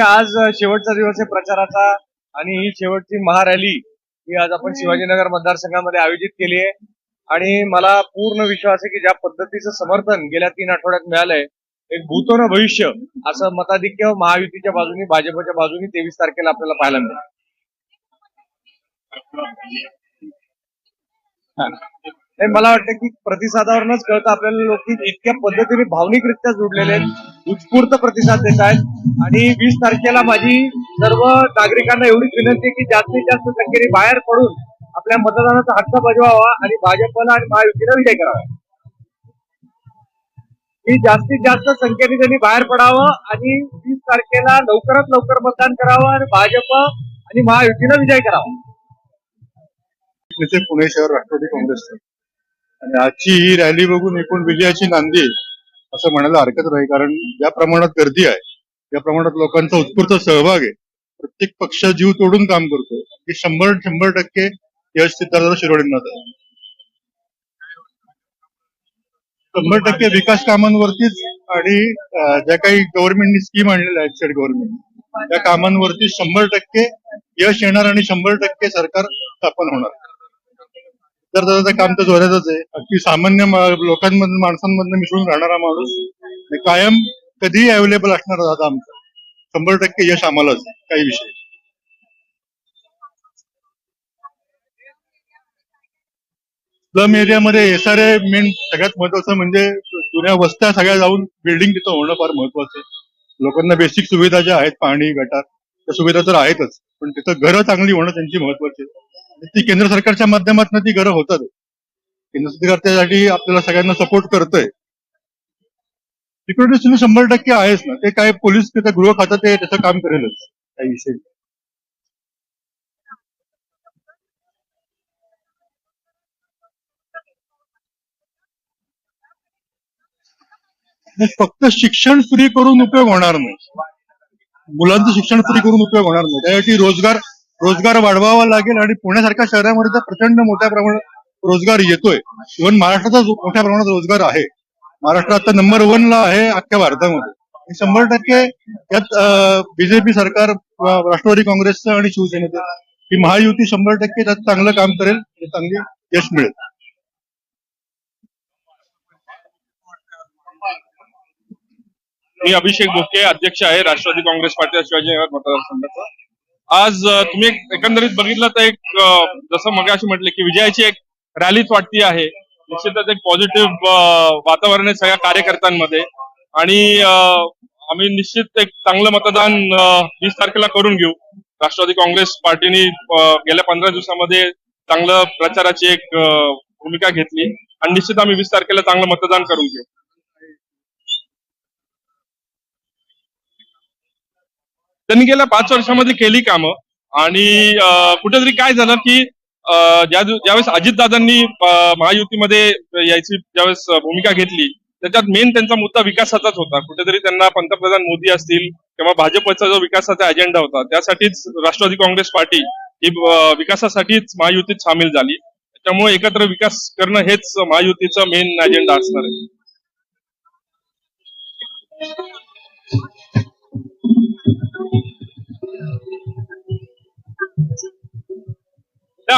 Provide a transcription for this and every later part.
आज शेवटचा दिवस आहे प्रचाराचा आणि ही शेवटची महारॅली ही आज आपण शिवाजीनगर मतदारसंघामध्ये आयोजित केली आहे. आणि मला पूर्ण विश्वास आहे की ज्या पद्धतीचं समर्थन गेल्या तीन आठवड्यात मिळालंय एक भूतो भविष्य असं मताधिक्य महायुतीच्या बाजूनी भाजपच्या बाजूनी तेवीस तारखेला आपल्याला पाहायला मिळेल. मला वाटतं की प्रतिसादावरूनच कळतं आपल्याला लोक इतक्या पद्धतीने भावनिकरित्या जोडलेले आहेत उत्स्फूर्त प्रतिसाद देत आहेत. आणि वीस तारखेला माझी सर्व नागरिकांना एवढीच विनंती आहे की जास्तीत जास्त संख्येने बाहेर पडून आपल्या मतदानाचा हक्क बजवावा आणि भाजपला आणि महायुतीला विजय करावा. की जास्तीत जास्त संख्येने त्यांनी बाहेर पडावं आणि वीस तारखेला लवकरात लवकर मतदान करावं आणि भाजप आणि महायुतीला विजय करावा. पुणे शहर राष्ट्रवादी काँग्रेसचे आणि आजची ही रॅली बघून एकूण विजयाची नांदी असं म्हणायला हरकत नाही कारण ज्या प्रमाणात गर्दी आहे त्या प्रमाणात लोकांचा उत्स्फूर्त सहभाग आहे. प्रत्येक पक्ष जीव तोडून काम करतोय. शंभर शंभर टक्के यश सिद्धार्थ शिरोडेंना शंभर टक्के विकास कामांवरतीच आणि ज्या काही गव्हर्नमेंटनी स्कीम आणलेल्या आहेत स्टेट गव्हर्नमेंट त्या कामांवरती शंभर टक्के यश येणार आणि शंभर टक्के सरकार स्थापन होणार. तर त्याचं काम तर जोरातच आहे. अगदी सामान्य लोकांमधून माणसांमधून मिसळून राहणारा माणूस कायम कधीही अवेलेबल असणार दादा आमचा. शंभर टक्के यश आम्हालाच आहे, काही विषय स्लम एरियामध्ये एसआरए मेन सगळ्यात महत्वाचं म्हणजे जुन्या वस्त्या सगळ्या जाऊन बिल्डिंग तिथं होणं फार महत्वाचं आहे. लोकांना बेसिक सुविधा ज्या आहेत पाणी गटार त्या सुविधा तर आहेतच. पण तिथं घरं चांगली होणं त्यांची महत्वाची आहे. ती केंद्र सरकारच्या माध्यमातून ती घरं होतात. केंद्र सरकार त्यासाठी आपल्याला सगळ्यांना सपोर्ट करतंय. सिक्युरिटी शंभर टक्के आहेच ना. ते काय पोलीस तिथं गृह खातं ते त्याचं काम करेलच. काही विषय नाही. फक्त शिक्षण फ्री करून उपयोग होणार नाही. मुलांचं शिक्षण फ्री करून उपयोग होणार नाही. त्यासाठी रोजगार रोजगार वाढवावा लागेल आणि पुण्यासारख्या शहरामध्ये तर प्रचंड मोठ्या प्रमाणात रोजगार येतोय. इव्हन महाराष्ट्राचा मोठ्या प्रमाणात रोजगार आहे. महाराष्ट्र आता नंबर वन ला आहे अख्ख्या भारतामध्ये. आणि शंभर टक्के यात बीजेपी सरकार राष्ट्रवादी काँग्रेसचं आणि शिवसेनेचं. ही महायुती शंभर टक्के त्यात चांगलं काम करेल आणि चांगले यश मिळेल. मी अभिषेक बोके अध्यक्ष आहे राष्ट्रवादी काँग्रेस पार्टी शिवाजीनगर मतदारसंघाचा आज तुम्ही एकंदरीत बघितलं तर एक जसं मग अशी म्हटले की विजयाची एक रॅलीच वाटती आहे. निश्चितच एक पॉझिटिव्ह वातावरण आहे सगळ्या कार्यकर्त्यांमध्ये. आणि आम्ही निश्चित एक चांगलं मतदान वीस तारखेला करून घेऊ. राष्ट्रवादी काँग्रेस पार्टीने गेल्या पंधरा दिवसामध्ये चांगलं प्रचाराची एक भूमिका घेतली. आणि निश्चित आम्ही वीस तारखेला चांगलं मतदान करून घेऊ. त्यांनी गेल्या पाच वर्षामध्ये केली कामं. आणि कुठेतरी काय झालं की ज्या ज्यावेळेस अजितदादांनी महायुतीमध्ये यायची ज्यावेळेस भूमिका घेतली त्याच्यात मेन त्यांचा मुद्दा विकासाचाच होता. कुठेतरी त्यांना पंतप्रधान मोदी असतील किंवा भाजपचा जो विकासाचा अजेंडा होता त्यासाठीच राष्ट्रवादी काँग्रेस पार्टी ही विकासासाठीच महायुतीत सामील झाली. त्यामुळे एकत्र विकास करणं हेच महायुतीचं मेन अजेंडा असणार आहे.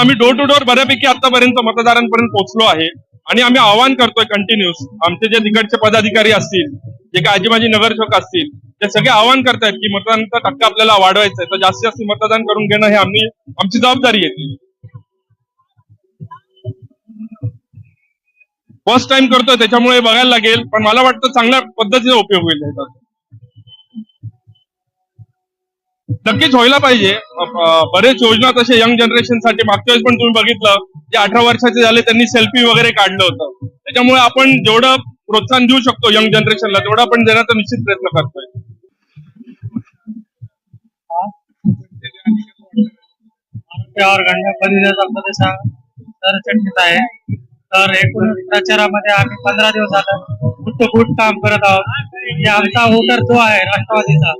आम्ही डोर टू डोर बऱ्यापैकी आतापर्यंत मतदारांपर्यंत पोहोचलो आहे. आणि आम्ही आवाहन करतोय कंटिन्युअस आमचे जे तिकडचे पदाधिकारी असतील जे काही आजीमाजी नगरसेवक असतील ते सगळे आवाहन करतायत की मतदानाचा टक्का आपल्याला वाढवायचा आहे. तर जास्तीत जास्त मतदान करून घेणं हे आम्ही आमची जबाबदारी आहे फर्स्ट टाइम करतोय त्याच्यामुळे बघायला लागेल. पण मला वाटतं चांगल्या पद्धतीचा उपयोग होईल नक्कीच व्हायला पाहिजे. बरेच योजना तसे यंग जनरेशनसाठी मागच्या वेळेस पण तुम्ही बघितलं जे अठरा वर्षाचे झाले त्यांनी सेल्फी वगैरे काढलं होतं. त्याच्यामुळे आपण जेवढं प्रोत्साहन देऊ शकतो यंग जनरेशनला तेवढं आपण देण्याचा निश्चित प्रयत्न करतोय. त्यावर तर आहे. तर एकूण प्रचारामध्ये आम्ही पंधरा दिवस झालं. गुट काम करत आहोत. आमचा वोटर जो आहे राष्ट्रवादीचा.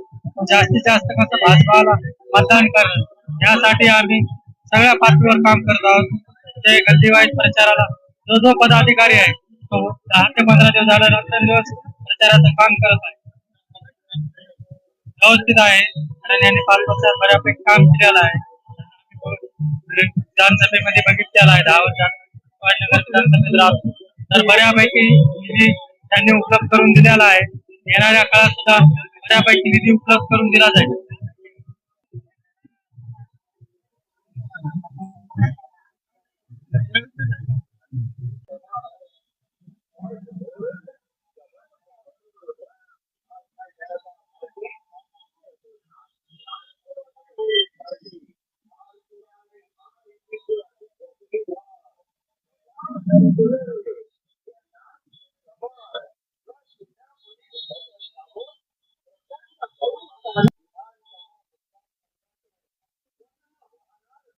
जास्तीत जास्त कसं भाजपाला मतदान करणं यासाठी आम्ही सगळ्या पातळीवर काम करत आहोत. जे गल्लीवाईज प्रचाराला जो जो पदाधिकारी आहे तो दहा ते पंधरा दिवस झाला दिवस प्रचाराचं काम करत आहे. व्यवस्थित आहे. आणि यांनी पाच वर्षात बऱ्यापैकी काम केलेलं आहे. विधानसभेमध्ये बघितलेलं आहे दहा वर्षात. विधानसभेत राहतो. तर बऱ्यापैकी निधी त्यांनी उपलब्ध करून दिलेला आहे. येणाऱ्या काळात सुद्धा त्यापैकी निधी उपलब्ध करून दिला जाईल?